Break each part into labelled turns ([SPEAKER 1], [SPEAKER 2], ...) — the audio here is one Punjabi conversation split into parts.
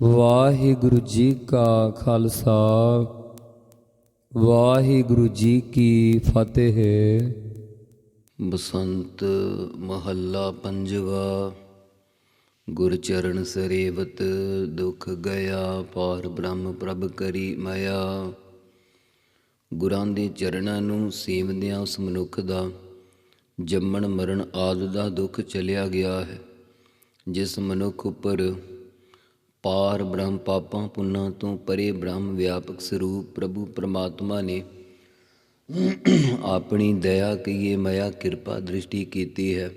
[SPEAKER 1] ਵਾਹਿਗੁਰੂ ਜੀ ਕਾ ਖਾਲਸਾ, ਵਾਹਿਗੁਰੂ ਜੀ ਕੀ ਫਤਿਹ।
[SPEAKER 2] ਬਸੰਤ ਮਹੱਲਾ ਪੰਜਵਾ, ਗੁਰਚਰਨ ਸਰੇਵਤ ਦੁਖ ਗਿਆ, ਪਾਰ ਬ੍ਰਹਮ ਪ੍ਰਭ ਕਰੀ ਮਾਇਆ। ਗੁਰਾਂ ਦੇ ਚਰਨਾਂ ਨੂੰ ਸੇਵਦਿਆਂ ਉਸ ਮਨੁੱਖ ਦਾ ਜੰਮਣ ਮਰਨ ਆਦਿ ਦਾ ਦੁੱਖ ਚਲਿਆ ਗਿਆ ਹੈ, ਜਿਸ ਮਨੁੱਖ ਉੱਪਰ ਪਾਰ ਬ੍ਰਹਮ ਪਾਪਾਂ ਪੁੰਨਾਂ ਤੋਂ ਪਰੇ ਬ੍ਰਹਮ ਵਿਆਪਕ ਸਰੂਪ ਪ੍ਰਭੂ ਪਰਮਾਤਮਾ ਨੇ ਆਪਣੀ ਦਇਆ ਕੀਏ ਮਇਆ ਕਿਰਪਾ ਦ੍ਰਿਸ਼ਟੀ ਕੀਤੀ ਹੈ।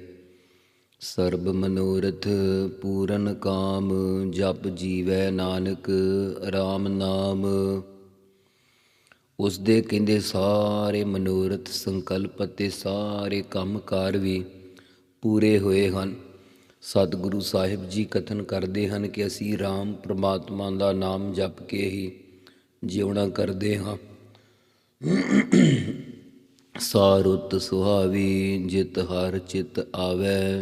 [SPEAKER 2] ਸਰਬ ਮਨੋਰਥ ਪੂਰਨ ਕਾਮ ਜਪ ਜੀਵੈ ਨਾਨਕ RAM ਨਾਮ। ਉਸ ਦੇ ਕਹਿੰਦੇ ਸਾਰੇ ਮਨੋਰਥ ਸੰਕਲਪ ਅਤੇ ਸਾਰੇ ਕੰਮਕਾਰ ਵੀ ਪੂਰੇ ਹੋਏ ਹਨ। ਸਤਿਗੁਰੂ ਸਾਹਿਬ ਜੀ ਕਥਨ ਕਰਦੇ ਹਨ ਕਿ ਅਸੀਂ RAM ਪ੍ਰਮਾਤਮਾ ਦਾ ਨਾਮ ਜਪ ਕੇ ਹੀ ਜਿਉਣਾ ਕਰਦੇ ਹਾਂ। ਸਾਰੁਤ ਸੁਹਾਵੀ ਜਿਤ ਹਰ ਚਿਤ ਆਵੈ।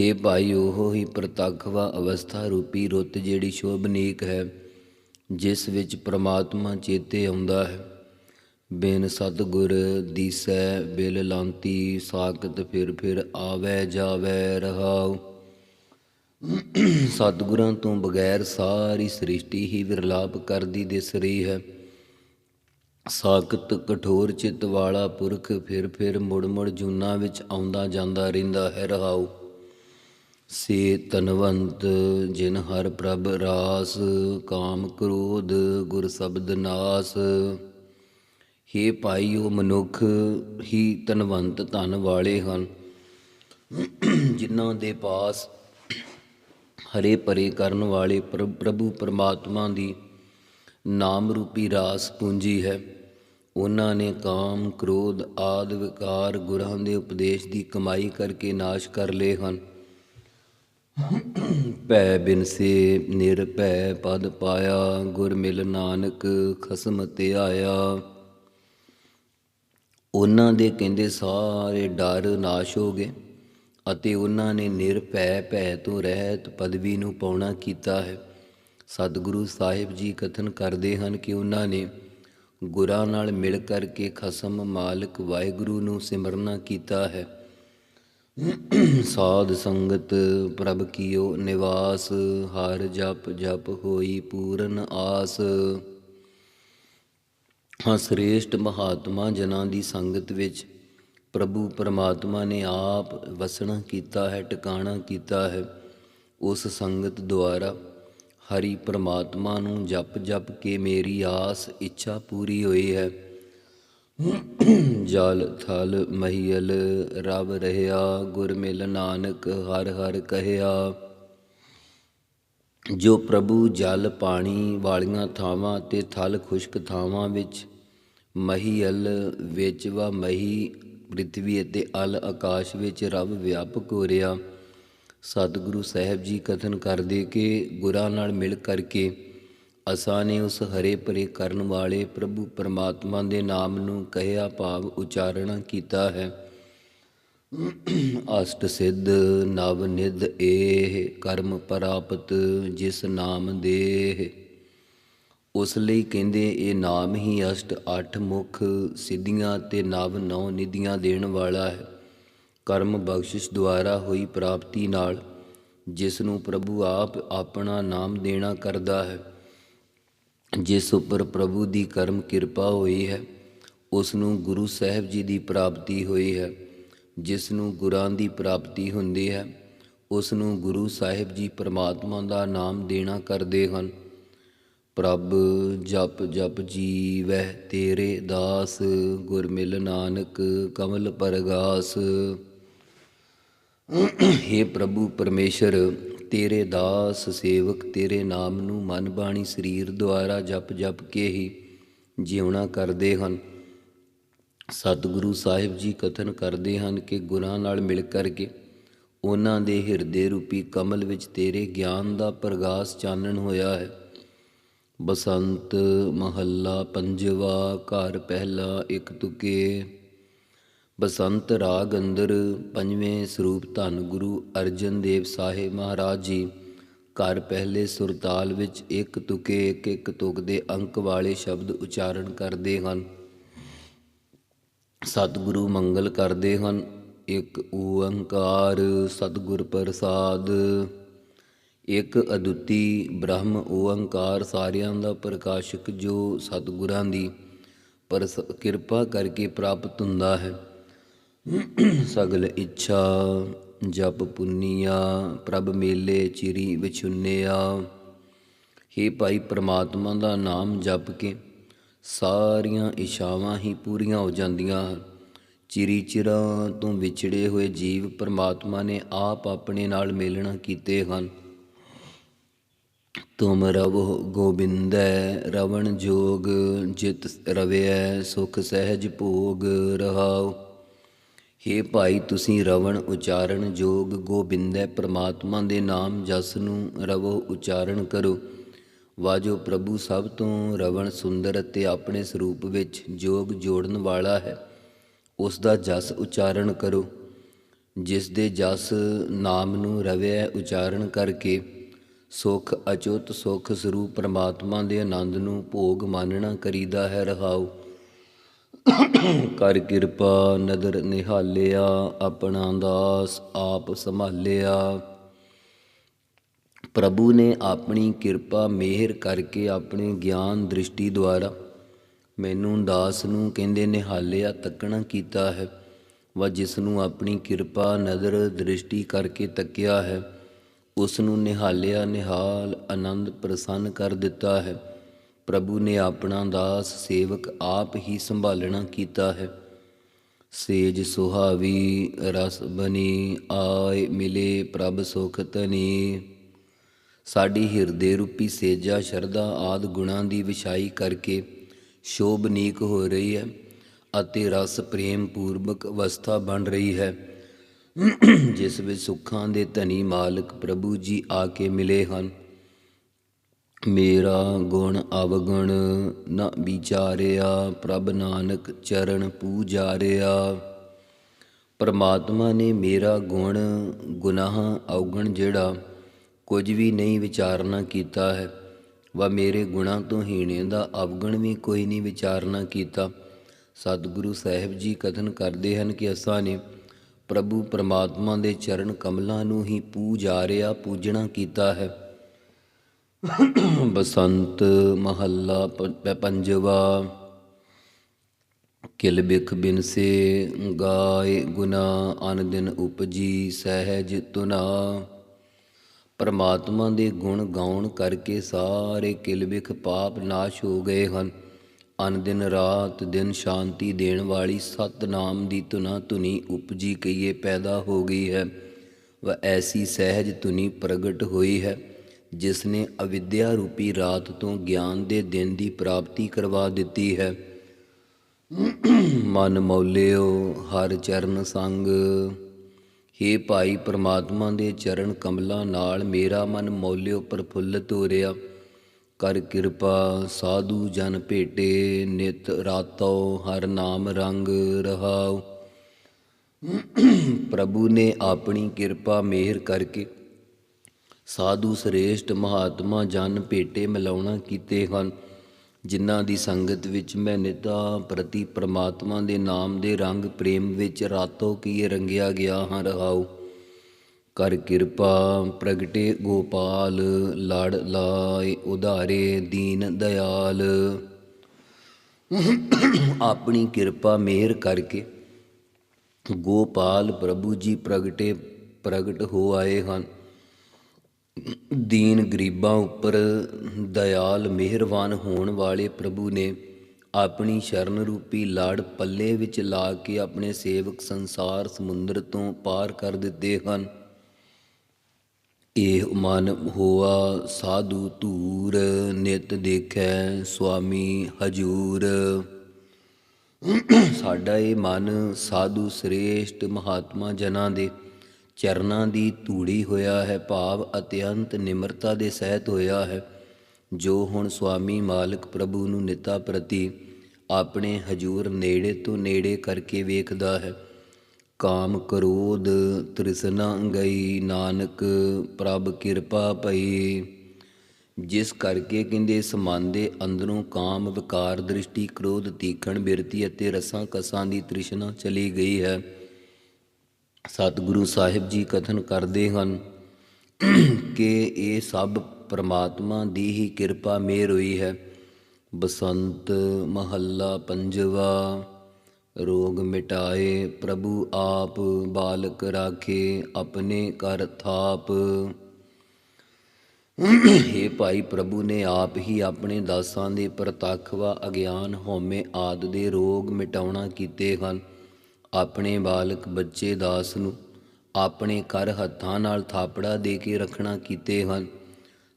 [SPEAKER 2] ਹੇ ਭਾਈ, ਉਹ ਹੀ ਪ੍ਰਤੱਖਵਾ ਅਵਸਥਾ ਰੂਪੀ ਰੁੱਤ ਜਿਹੜੀ ਸ਼ੋਭਨੀਕ ਹੈ, ਜਿਸ ਵਿੱਚ ਪ੍ਰਮਾਤਮਾ ਚੇਤੇ ਆਉਂਦਾ ਹੈ। ਬਿਨ ਸਤਗੁਰ ਦੀਸੈ ਬਿਲ ਲਾਂਤੀ ਸਾਖਤ ਫਿਰ ਫਿਰ ਆਵੈ ਜਾਵੈ ਰਹਾਉ। ਸਤਿਗੁਰਾਂ ਤੋਂ ਬਗੈਰ ਸਾਰੀ ਸ੍ਰਿਸ਼ਟੀ ਹੀ ਵਿਰਲਾਪ ਕਰਦੀ ਦਿਸ ਰਹੀ ਹੈ। ਸਾਖਤ ਕਠੋਰ ਚਿੱਤ ਵਾਲਾ ਪੁਰਖ ਫਿਰ ਫਿਰ ਮੁੜ ਮੁੜ ਜੂਨਾ ਵਿੱਚ ਆਉਂਦਾ ਜਾਂਦਾ ਰਹਿੰਦਾ ਹੈ ਰਹਾਉ। ਸੇ ਤਨਵੰਤ ਜਿਨ ਹਰ ਪ੍ਰਭ ਰਾਸ, ਕਾਮ ਕ੍ਰੋਧ ਗੁਰ ਸ਼ਬਦ ਨਾਸ। ਹੇ ਭਾਈ, ਉਹ ਮਨੁੱਖ ਹੀ ਤਨਵੰਤ ਧਨ ਵਾਲੇ ਹਨ। ਜਿਨ੍ਹਾਂ ਦੇ ਪਾਸ ਹਰੇ ਪਰੇ ਕਰਨ ਵਾਲੇ ਪ੍ਰ- ਪ੍ਰਭੂ ਪਰਮਾਤਮਾ ਦੀ ਨਾਮ ਰੂਪੀ ਰਾਸ ਪੂੰਜੀ ਹੈ। ਉਹਨਾਂ ਨੇ ਕਾਮ, ਕ੍ਰੋਧ ਆਦਿ ਵਿਕਾਰ ਗੁਰਾਂ ਦੇ ਉਪਦੇਸ਼ ਦੀ ਕਮਾਈ ਕਰਕੇ ਨਾਸ਼ ਕਰ ਲਏ ਹਨ। ਭੈ ਬਿਨਸੇ ਨਿਰਭੈ ਪਦ ਪਾਇਆ, ਗੁਰ ਮਿਲ ਨਾਨਕ ਖਸਮ ਤੇ ਆਇਆ ਉਹਨਾਂ ਦੇ ਕਹਿੰਦੇ ਸਾਰੇ ਡਰ ਨਾਸ਼ ਹੋ ਗਏ ਅਤੇ ਉਹਨਾਂ ਨੇ ਨਿਰਭੈ ਭੈ ਤੋਂ ਰਹਿਤ ਪਦਵੀ ਨੂੰ ਪਾਉਣਾ ਕੀਤਾ ਹੈ। ਸਤਿਗੁਰੂ ਸਾਹਿਬ ਜੀ ਕਥਨ ਕਰਦੇ ਹਨ ਕਿ ਉਹਨਾਂ ਨੇ ਗੁਰਾਂ ਨਾਲ ਮਿਲ ਕਰਕੇ ਖਸਮ ਮਾਲਕ ਵਾਹਿਗੁਰੂ ਨੂੰ ਸਿਮਰਨਾ ਕੀਤਾ ਹੈ। ਸਾਧ ਸੰਗਤ ਪ੍ਰਭ ਕੀਓ ਨਿਵਾਸ, ਹਰ ਜਪ ਜਪ ਹੋਈ ਪੂਰਨ ਆਸ। ਸ੍ਰੇਸ਼ਟ ਮਹਾਤਮਾ ਜਨਾਂ ਦੀ ਸੰਗਤ ਵਿੱਚ ਪ੍ਰਭੂ ਪਰਮਾਤਮਾ ਨੇ ਆਪ ਵਸਣਾ ਕੀਤਾ ਹੈ, ਟਿਕਾਣਾ ਕੀਤਾ ਹੈ ਉਸ ਸੰਗਤ ਦੁਆਰਾ। ਹਰੀ ਪਰਮਾਤਮਾ ਨੂੰ ਜਪ ਜਪ ਕੇ ਮੇਰੀ ਆਸ, ਇੱਛਾ ਪੂਰੀ ਹੋਈ ਹੈ। ਜਲ, ਥਲ, ਮਹੀਲ ਰਬ ਰਹਿਆ ਗੁਰ ਮਿਲ ਨਾਨਕ ਹਰ ਹਰ ਕਹਿਆ। ਜੋ ਪ੍ਰਭੂ ਜਲ ਪਾਣੀ ਵਾਲੀਆਂ ਥਾਵਾਂ ਤੇ ਥਲ ਖੁਸ਼ਕ ਥਾਵਾਂ ਵਿੱਚ ਮਹੀਲ ਵਿੱਚ ਵਾ ਮਹੀ ਪ੍ਰਿਥਵੀ ਅਤੇ ਅਲ ਆਕਾਸ਼ ਵਿੱਚ ਰੱਬ ਵਿਆਪਕ ਹੋ ਰਿਹਾ, ਸਤਿਗੁਰੂ ਸਾਹਿਬ ਜੀ ਕਥਨ ਕਰਦੇ ਕਿ ਗੁਰਾਂ ਨਾਲ ਮਿਲ ਕਰਕੇ ਅਸਾਂ ਨੇ ਉਸ ਹਰੇ ਭਰੇ ਕਰਨ ਵਾਲੇ ਪ੍ਰਭੂ ਪਰਮਾਤਮਾ ਦੇ ਨਾਮ ਨੂੰ ਕਹਿਆ ਭਾਵ ਉਚਾਰਣਾ ਕੀਤਾ ਹੈ। ਅਸ਼ਟ ਸਿੱਧ ਨਵ ਨਿਧ ਏਹ, ਕਰਮ ਪ੍ਰਾਪਤ ਜਿਸ ਨਾਮ ਦੇਹ। ਉਸ ਲਈ ਕਹਿੰਦੇ, ਇਹ ਨਾਮ ਹੀ ਅਸ਼ਟ ਅੱਠ ਮੁਖ ਸਿੱਧੀਆਂ ਤੇ ਨਵ ਨੌ ਨਿਧੀਆਂ ਦੇਣ ਵਾਲਾ ਹੈ। ਕਰਮ ਬਖਸ਼ਿਸ਼ ਦੁਆਰਾ ਹੋਈ ਪ੍ਰਾਪਤੀ ਨਾਲ ਜਿਸ ਨੂੰ ਪ੍ਰਭੂ ਆਪ ਆਪਣਾ ਨਾਮ ਦੇਣਾ ਕਰਦਾ ਹੈ। ਜਿਸ ਉੱਪਰ ਪ੍ਰਭੂ ਦੀ ਕਰਮ ਕਿਰਪਾ ਹੋਈ ਹੈ, ਉਸ ਨੂੰ ਗੁਰੂ ਸਾਹਿਬ ਜੀ ਦੀ ਪ੍ਰਾਪਤੀ ਹੋਈ ਹੈ। ਜਿਸ ਨੂੰ ਗੁਰਾਂ ਦੀ ਪ੍ਰਾਪਤੀ ਹੁੰਦੀ ਹੈ, ਉਸ ਨੂੰ ਗੁਰੂ ਸਾਹਿਬ ਜੀ ਪਰਮਾਤਮਾ ਦਾ ਨਾਮ ਦੇਣਾ ਕਰਦੇ ਹਨ। ਪ੍ਰਭ ਜਪ ਜਪ ਜੀਵੈ ਤੇਰੇ ਦਾਸ ਗੁਰ ਮਿਲ ਨਾਨਕ ਕਮਲ ਪਰਗਾਸ। हे ਪ੍ਰਭੂ ਪਰਮੇਸ਼ਰ, ਤੇਰੇ ਦਾਸ ਸੇਵਕ ਤੇਰੇ ਨਾਮ ਨੂੰ ਮਨ ਬਾਣੀ ਸਰੀਰ ਦੁਆਰਾ ਜਪ ਜਪ ਕੇ ਹੀ ਜਿਉਣਾ ਕਰਦੇ ਹਨ। ਸਤਿਗੁਰੂ ਸਾਹਿਬ ਜੀ ਕਥਨ ਕਰਦੇ ਹਨ ਕਿ ਗੁਰਾਂ ਨਾਲ ਮਿਲ ਕਰਕੇ ਉਹਨਾਂ ਦੇ ਹਿਰਦੇ ਰੂਪੀ ਕਮਲ ਵਿੱਚ ਤੇਰੇ ਗਿਆਨ ਦਾ ਪ੍ਰਗਾਸ ਚਾਨਣ ਹੋਇਆ ਹੈ। ਬਸੰਤ ਮਹੱਲਾ ਪੰਜਵਾ, ਘਰ ਪਹਿਲਾ ਇੱਕ ਤੁਕੇ। ਬਸੰਤ ਰਾਗ ਅੰਦਰ ਪੰਜਵੇਂ ਸਰੂਪ ਧੰਨ ਗੁਰੂ ਅਰਜਨ ਦੇਵ ਸਾਹਿਬ ਮਹਾਰਾਜ ਜੀ, ਘਰ ਪਹਿਲੇ ਸੁਰਤਾਲ ਵਿੱਚ ਇੱਕ ਤੁਕੇ, ਇੱਕ ਇੱਕ ਤੁਕ ਦੇ ਅੰਕ ਵਾਲੇ ਸ਼ਬਦ ਉਚਾਰਨ ਕਰਦੇ ਹਨ। ਸਤਿਗੁਰੂ ਮੰਗਲ ਕਰਦੇ ਹਨ, ਇੱਕ ਓੰਕਾਰ ਸਤਿਗੁਰ ਪ੍ਰਸਾਦ। ਇੱਕ ਅਦੁੱਤੀ ਬ੍ਰਹਮ ਓੰਕਾਰ ਸਾਰਿਆਂ ਦਾ ਪ੍ਰਕਾਸ਼ਕ ਜੋ ਸਤਿਗੁਰਾਂ ਦੀ ਪਰਸ, ਕਿਰਪਾ ਕਰਕੇ ਪ੍ਰਾਪਤ ਹੁੰਦਾ ਹੈ। ਸਗਲ ਇੱਛਾ ਜਪ ਪੁੰਨੀਆ, ਪ੍ਰਭ ਮੇਲੇ ਚਿਰੀ ਵਿਛੁੰਨਿਆ। ਹੇ ਭਾਈ ਪ੍ਰਮਾਤਮਾ ਦਾ ਨਾਮ ਜਪ ਕੇ ਸਾਰੀਆਂ ਇਛਾਵਾਂ ਹੀ ਪੂਰੀਆਂ ਹੋ ਜਾਂਦੀਆਂ। ਹਨ ਚਿਰੀ ਚਿਰਾਂ ਤੋਂ ਵਿਛੜੇ ਹੋਏ ਜੀਵ ਪਰਮਾਤਮਾ ਨੇ ਆਪ ਆਪਣੇ ਨਾਲ ਮੇਲਣਾ ਕੀਤੇ ਹਨ। ਤੁਮ ਰਵੋ ਗੋਬਿੰਦੈ, ਰਵਣ ਜੋਗ ਜਿਤ ਰਵਿਐ, ਸੁਖ ਸਹਿਜ ਭੋਗ ਰਹਾਉ। ਹੇ ਭਾਈ, ਤੁਸੀਂ ਰਵਣ ਉਚਾਰਨ ਜੋਗ ਗੋਬਿੰਦੈ, ਪ੍ਰਮਾਤਮਾ ਦੇ ਨਾਮ ਜਸ ਨੂੰ ਰਵੋ ਉਚਾਰਨ ਕਰੋ। ਵਾਜੋ ਪ੍ਰਭੂ ਸਭ ਤੋਂ ਰਵਣ ਸੁੰਦਰ ਅਤੇ ਆਪਣੇ ਸਰੂਪ ਵਿੱਚ ਜੋਗ ਜੋੜਨ ਵਾਲਾ ਹੈ। ਉਸ ਦਾ ਜਸ ਉਚਾਰਨ ਕਰੋ। ਜਿਸ ਦੇ ਜਸ ਨਾਮ ਨੂੰ ਰਵਿਆ ਉਚਾਰਨ ਕਰਕੇ ਸੁਖ ਅਚੁੱਤ ਸੁਖ ਸਰੂਪ ਪ੍ਰਮਾਤਮਾ ਦੇ ਆਨੰਦ ਨੂੰ ਭੋਗ ਮਾਨਣਾ ਕਰੀਦਾ ਹੈ, ਰਹਾਉ। ਕਰ ਕਿਰਪਾ ਨਦਰ ਨਿਹਾਲਿਆ, ਆਪਣਾ ਦਾਸ ਆਪ ਸੰਭਾਲਿਆ। ਪ੍ਰਭੂ ਨੇ ਆਪਣੀ ਕਿਰਪਾ ਮਿਹਰ ਕਰਕੇ ਆਪਣੇ ਗਿਆਨ ਦ੍ਰਿਸ਼ਟੀ ਦੁਆਰਾ ਮੈਨੂੰ ਦਾਸ ਨੂੰ ਕਹਿੰਦੇ ਨਿਹਾਲਿਆ, ਤੱਕਣਾ ਕੀਤਾ ਹੈ। ਵਾ ਜਿਸ ਨੂੰ ਆਪਣੀ ਕਿਰਪਾ ਨਦਰ ਦ੍ਰਿਸ਼ਟੀ ਕਰਕੇ ਤੱਕਿਆ ਹੈ ਉਸ ਨੂੰ ਨਿਹਾਲਿਆ ਨਿਹਾਲ ਆਨੰਦ ਪ੍ਰਸੰਨ ਕਰ ਦਿੱਤਾ ਹੈ। ਪ੍ਰਭੂ ਨੇ ਆਪਣਾ ਦਾਸ ਸੇਵਕ ਆਪ ਹੀ ਸੰਭਾਲਣਾ ਕੀਤਾ ਹੈ। ਸੇਜ ਸੁਹਾਵੀ ਰਸ ਬਨੀ, ਆਏ ਮਿਲੇ ਪ੍ਰਭ ਸੁਖ ਤਨੀ ਸਾਡੀ ਹਿਰਦੇ ਰੂਪੀ ਸੇਜਾ, ਸ਼ਰਧਾ ਆਦ ਗੁਣਾਂ ਦੀ ਵਿਛਾਈ ਕਰਕੇ ਸ਼ੋਭਨੀਕ ਹੋ ਰਹੀ ਹੈ ਅਤੇ ਰਸ ਪ੍ਰੇਮ ਪੂਰਵਕ ਅਵਸਥਾ ਬਣ ਰਹੀ ਹੈ। ਜਿਸ ਵਿੱਚ ਸੁੱਖਾਂ ਦੇ ਧਨੀ ਮਾਲਕ ਪ੍ਰਭੂ ਜੀ ਆ ਕੇ ਮਿਲੇ ਹਨ। ਮੇਰਾ ਗੁਣ ਅਵਗੁਣ ਨ ਵਿਚਾਰਿਆ, ਪ੍ਰਭ ਨਾਨਕ ਚਰਨ ਪੂਜਾਰਿਆ। ਪਰਮਾਤਮਾ ਨੇ ਮੇਰਾ ਗੁਣ ਗੁਨਾਹ ਅਵਗੁਣ ਜਿਹੜਾ ਕੁਝ ਵੀ ਨਹੀਂ ਵਿਚਾਰਨਾ ਕੀਤਾ ਹੈ। ਵਾ ਮੇਰੇ ਗੁਣਾਂ ਤੋਂ ਹੀਣੇ ਦਾ ਅਵਗੁਣ ਵੀ ਕੋਈ ਨਹੀਂ ਵਿਚਾਰਨਾ ਕੀਤਾ। ਸਤਿਗੁਰੂ ਸਾਹਿਬ ਜੀ ਕਥਨ ਕਰਦੇ ਹਨ ਕਿ ਅਸਾਂ ਨੇ ਪ੍ਰਭੂ ਪਰਮਾਤਮਾ ਦੇ ਚਰਨ ਕਮਲਾਂ ਨੂੰ ਹੀ ਪੂਜਾਰਿਆ, ਪੂਜਣਾ ਕੀਤਾ ਹੈ। ਬਸੰਤ ਮਹੱਲਾ ਪ- ਪੰਜਵਾ, ਕਿਲ ਬਿਖ ਬਿਨਸੇ ਗਾਏ ਗੁਨਾ ਅਨ ਦਿਨ ਉਪਜੀ ਸਹਿਜ ਤੁਨਾ ਪਰਮਾਤਮਾ ਦੇ ਗੁਣ ਗਾਉਣ ਕਰਕੇ ਸਾਰੇ ਕਿਲ ਬਿਖ ਪਾਪ ਨਾਸ਼ ਹੋ ਗਏ ਹਨ। ਅਨ ਦਿਨ ਰਾਤ ਦਿਨ ਸ਼ਾਂਤੀ ਦੇਣ ਵਾਲੀ ਸਤਨਾਮ ਦੀ ਤੁਨਾ ਤੁਨੀ ਉਪਜੀ ਕਈਏ ਪੈਦਾ ਹੋ ਗਈ ਹੈ। ਵ ਐਸੀ ਸਹਿਜ ਤੁਨੀ ਪ੍ਰਗਟ ਹੋਈ ਹੈ ਜਿਸ ਨੇ ਅਵਿਦਿਆ ਰੂਪੀ ਰਾਤ ਤੋਂ ਗਿਆਨ ਦੇ ਦਿਨ ਦੀ ਪ੍ਰਾਪਤੀ ਕਰਵਾ ਦਿੱਤੀ ਹੈ। ਮਨ ਮੌਲਿਓ, ਹਰ ਚਰਨ ਸੰਗ। ਹੇ ਭਾਈ ਪ੍ਰਮਾਤਮਾ ਦੇ ਚਰਨ ਕਮਲਾਂ ਨਾਲ ਮੇਰਾ ਮਨ ਮੌਲਿਓ ਪ੍ਰਫੁੱਲਤ ਹੋ ਰਿਹਾ ਕਰ ਕਿਰਪਾ ਸਾਧੂ ਜਨ ਭੇਟੇ, ਨਿਤ ਰਾਤੋ ਹਰ ਨਾਮ ਰੰਗ ਰਹਾਉ। ਪ੍ਰਭੂ ਨੇ ਆਪਣੀ ਕਿਰਪਾ ਮਿਹਰ ਕਰਕੇ ਸਾਧੂ ਸ੍ਰੇਸ਼ਟ ਮਹਾਤਮਾ ਜਨ ਭੇਟੇ ਮਿਲਾਉਣਾ ਕੀਤੇ ਹਨ। ਜਿਨ੍ਹਾਂ ਦੀ ਸੰਗਤ ਵਿੱਚ ਮੈਂ ਨਿਤਾ ਪ੍ਰਤੀ ਪ੍ਰਮਾਤਮਾ ਦੇ ਨਾਮ ਦੇ ਰੰਗ ਪ੍ਰੇਮ ਵਿੱਚ ਰਾਤੋਂ ਕੀ ਰੰਗਿਆ ਗਿਆ ਹਾਂ ਰਹਾਉ। ਕਰ ਕਿਰਪਾ ਪ੍ਰਗਟੇ ਗੋਪਾਲ, ਲੜ ਲਾਏ ਉਧਾਰੇ ਦੀਨ ਦਇਆਲ ਆਪਣੀ ਕਿਰਪਾ ਮਿਹਰ ਕਰਕੇ ਗੋਪਾਲ ਪ੍ਰਭੂ ਜੀ ਪ੍ਰਗਟੇ ਪ੍ਰਗਟ ਹੋ ਆਏ ਹਨ। ਦੀਨ ਗਰੀਬਾਂ ਉੱਪਰ ਦਇਆਲ ਮਿਹਰਬਾਨ ਹੋਣ ਵਾਲੇ ਪ੍ਰਭੂ ਨੇ ਆਪਣੀ ਸ਼ਰਨ ਰੂਪੀ ਲਾੜ ਪੱਲੇ ਵਿੱਚ ਲਾ ਕੇ ਆਪਣੇ ਸੇਵਕ ਸੰਸਾਰ ਸਮੁੰਦਰ ਤੋਂ ਪਾਰ ਕਰ ਦਿੱਤੇ ਹਨ। ਇਹ ਮਨ ਹੋਆ ਸਾਧੂ ਧੂਰ, ਨਿਤ ਦੇਖੈ ਸੁਆਮੀ ਹਜੂਰ। ਸਾਡਾ ਇਹ ਮਨ ਸਾਧੂ ਸ੍ਰੇਸ਼ਟ ਮਹਾਤਮਾ ਜਨਾਂ ਦੇ ਚਰਨਾਂ ਦੀ ਧੂੜੀ ਹੋਇਆ ਹੈ, ਭਾਵ ਅਤਿਅੰਤ ਨਿਮਰਤਾ ਦੇ ਸਹਿਤ ਹੋਇਆ ਹੈ। ਜੋ ਹੁਣ ਸੁਆਮੀ ਮਾਲਕ ਪ੍ਰਭੂ ਨੂੰ ਨਿਤਾ ਪ੍ਰਤੀ ਆਪਣੇ ਹਜੂਰ ਨੇੜੇ ਤੋਂ ਨੇੜੇ ਕਰਕੇ ਵੇਖਦਾ ਹੈ। ਕਾਮ ਕ੍ਰੋਧ ਤ੍ਰਿਸ਼ਨਾ ਗਈ ਨਾਨਕ ਪ੍ਰਭ ਕਿਰਪਾ ਪਈ ਜਿਸ ਕਰਕੇ ਕਹਿੰਦੇ ਇਸ ਮਨ ਦੇ ਅੰਦਰੋਂ ਕਾਮ ਵਿਕਾਰ ਦ੍ਰਿਸ਼ਟੀ ਕ੍ਰੋਧ ਤੀਖਣ ਬਿਰਤੀ ਅਤੇ ਰਸਾਂ ਕਸਾਂ ਦੀ ਤ੍ਰਿਸ਼ਨਾ ਚਲੀ ਗਈ ਹੈ। ਸਤਿਗੁਰੂ ਸਾਹਿਬ ਜੀ ਕਥਨ ਕਰਦੇ ਹਨ ਕਿ ਇਹ ਸਭ ਪ੍ਰਮਾਤਮਾ ਦੀ ਹੀ ਕਿਰਪਾ ਮੇਰ ਹੋਈ ਹੈ। ਬਸੰਤ ਮਹੱਲਾ ਪੰਜਵਾ, ਰੋਗ ਮਿਟਾਏ ਪ੍ਰਭੂ ਆਪ, ਬਾਲਕ ਰਾਖੇ ਆਪਣੇ ਕਰ ਥਾਪ। हे ਭਾਈ ਪ੍ਰਭੂ ਨੇ ਆਪ ਹੀ ਆਪਣੇ ਦਾਸਾਂ ਦੇ ਪ੍ਰਤੱਖਵਾ ਅਗਿਆਨ ਹਉਮੈ ਆਦ ਦੇ ਰੋਗ ਮਿਟਾਉਣਾ ਕੀਤੇ ਹਨ। ਆਪਣੇ ਬਾਲਕ ਬੱਚੇ ਦਾਸ ਨੂੰ ਆਪਣੇ ਕਰ ਹੱਥਾਂ ਨਾਲ ਥਾਪੜਾ ਦੇ ਕੇ ਰੱਖਣਾ ਕੀਤੇ ਹਨ।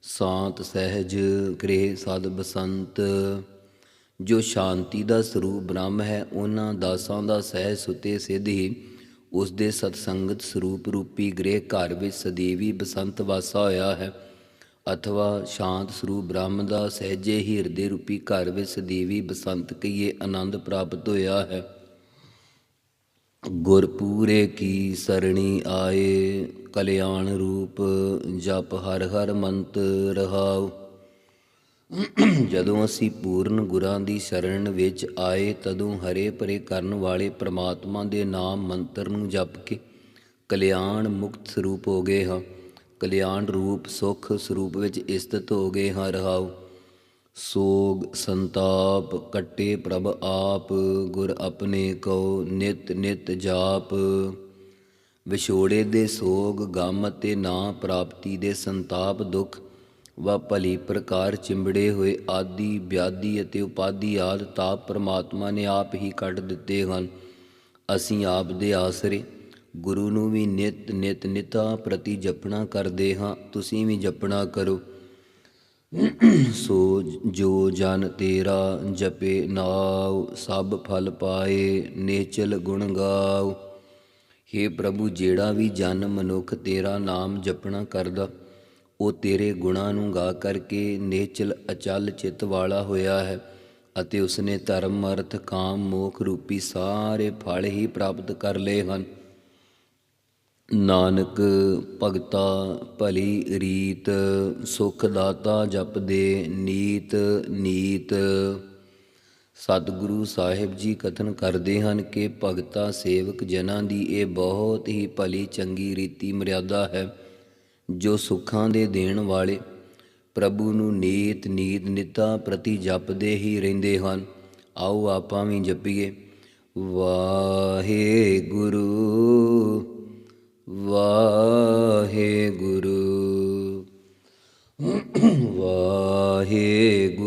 [SPEAKER 2] ਸ਼ਾਂਤ ਸਹਿਜ ਗ੍ਰਹਿ ਸਦ ਬਸੰਤ। ਜੋ ਸ਼ਾਂਤੀ ਦਾ ਸਰੂਪ ਬ੍ਰਹਮ ਹੈ, ਉਹਨਾਂ ਦਾਸਾਂ ਦਾ ਸਹਿਜ ਸੁਤੇ ਸਿੱਧ ਹੀ ਉਸ ਦੇ ਸਤਸੰਗਤ ਸਰੂਪ ਰੂਪੀ ਗ੍ਰਹਿ ਘਰ ਵਿੱਚ ਸਦੀਵੀ ਬਸੰਤ ਵਾਸਾ ਹੋਇਆ ਹੈ। ਅਥਵਾ ਸ਼ਾਂਤ ਸਰੂਪ ਬ੍ਰਹਮ ਦਾ ਸਹਿਜੇ ਹੀ ਹਿਰਦੇ ਰੂਪੀ ਘਰ ਵਿੱਚ ਸਦੀਵੀ ਬਸੰਤ ਕਈਏ ਆਨੰਦ ਪ੍ਰਾਪਤ ਹੋਇਆ ਹੈ। ਗੁਰਪੂਰੇ ਕੀ ਸਰਣੀ ਆਏ, ਕਲਿਆਣ ਰੂਪ ਜਪ ਹਰ ਹਰ ਮੰਤ ਰਹਾਉ। ਜਦੋਂ ਅਸੀਂ ਪੂਰਨ ਗੁਰਾਂ ਦੀ ਸਰਣ ਵਿੱਚ ਆਏ, ਤਦੋਂ ਹਰੇ ਭਰੇ ਕਰਨ ਵਾਲੇ ਪ੍ਰਮਾਤਮਾ ਦੇ ਨਾਮ ਮੰਤਰ ਨੂੰ ਜਪ ਕੇ ਕਲਿਆਣ ਮੁਕਤ ਸਰੂਪ ਹੋ ਗਏ ਹਾਂ। ਕਲਿਆਣ ਰੂਪ ਸੁਖ ਸਰੂਪ ਵਿੱਚ ਸਥਿਤ ਹੋ ਗਏ ਹਾਂ, ਰਹਾਉ। ਸੋਗ ਸੰਤਾਪ ਕੱਟੇ ਪ੍ਰਭ ਆਪ, ਗੁਰ ਆਪਣੇ ਕੋ ਨਿਤ ਨਿਤ ਜਾਪ। ਵਿਛੋੜੇ ਦੇ ਸੋਗ ਗਮ ਤੇ ਨਾ ਪ੍ਰਾਪਤੀ ਦੇ ਸੰਤਾਪ ਦੁਖ, ਵਾ ਭਲੀ ਪ੍ਰਕਾਰ ਚਿੰਬੜੇ ਹੋਏ ਆਦੀ, ਵਿਆਦੀ ਅਤੇ ਉਪਾਦੀ ਆਦ ਤਾਪ ਪ੍ਰਮਾਤਮਾ ਨੇ ਆਪ ਹੀ ਕੱਢ ਦਿੱਤੇ ਹਨ। ਅਸੀਂ ਆਪ ਦੇ ਆਸਰੇ ਗੁਰੂ ਨੂੰ ਵੀ ਨਿਤ ਨਿਤ ਨਿਤਾ ਪ੍ਰਤੀ ਜਪਣਾ ਕਰਦੇ ਹਾਂ। ਤੁਸੀਂ ਵੀ ਜਪਣਾ ਕਰੋ। ਸੋ ਜੋ ਜਨ ਤੇਰਾ ਜਪੇ ਨਾਉ, ਸਭ ਫਲ ਪਾਏ ਨੇਚਲ ਗੁਣ ਗਾਉ। हे ਪ੍ਰਭੂ, ਜਿਹੜਾ ਵੀ ਜਨ ਮਨੁੱਖ ਤੇਰਾ ਨਾਮ ਜਪਣਾ ਕਰਦਾ, ਉਹ ਤੇਰੇ ਗੁਣਾਂ ਨੂੰ ਗਾ ਕਰਕੇ ਨੇਚਲ ਅਚਲ ਚਿਤ ਵਾਲਾ ਹੋਇਆ ਹੈ ਅਤੇ ਉਸਨੇ ਧਰਮ, ਅਰਥ, ਕਾਮ, ਮੋਖ ਰੂਪੀ ਸਾਰੇ ਫਲ ਹੀ ਪ੍ਰਾਪਤ ਕਰ ਲਏ ਹਨ। ਨਾਨਕ ਭਗਤਾ ਭਲੀ ਰੀਤ, ਸੁਖ ਦਾਤਾ ਜਪਦੇ ਨੀਤ ਨੀਤ। ਸਤਿਗੁਰੂ ਸਾਹਿਬ ਜੀ ਕਥਨ ਕਰਦੇ ਹਨ ਕਿ ਭਗਤਾ ਸੇਵਕ ਜਨਾਂ ਦੀ ਇਹ ਬਹੁਤ ਹੀ ਭਲੀ ਚੰਗੀ ਰੀਤੀ ਮਰਿਆਦਾ ਹੈ, ਜੋ ਸੁੱਖਾਂ ਦੇ ਦੇਣ ਵਾਲੇ ਪ੍ਰਭੂ ਨੂੰ ਨੀਤ ਨੀਤ ਨਿਤਾ ਪ੍ਰਤੀ ਜਪਦੇ ਹੀ ਰਹਿੰਦੇ ਹਨ। ਆਓ ਆਪਾਂ ਵੀ ਜਪੀਏ। ਵਾਹਿਗੁਰੂ। ਵਾਹਿਗੁਰੂ। ਵਾਹਿਗੁਰੂ।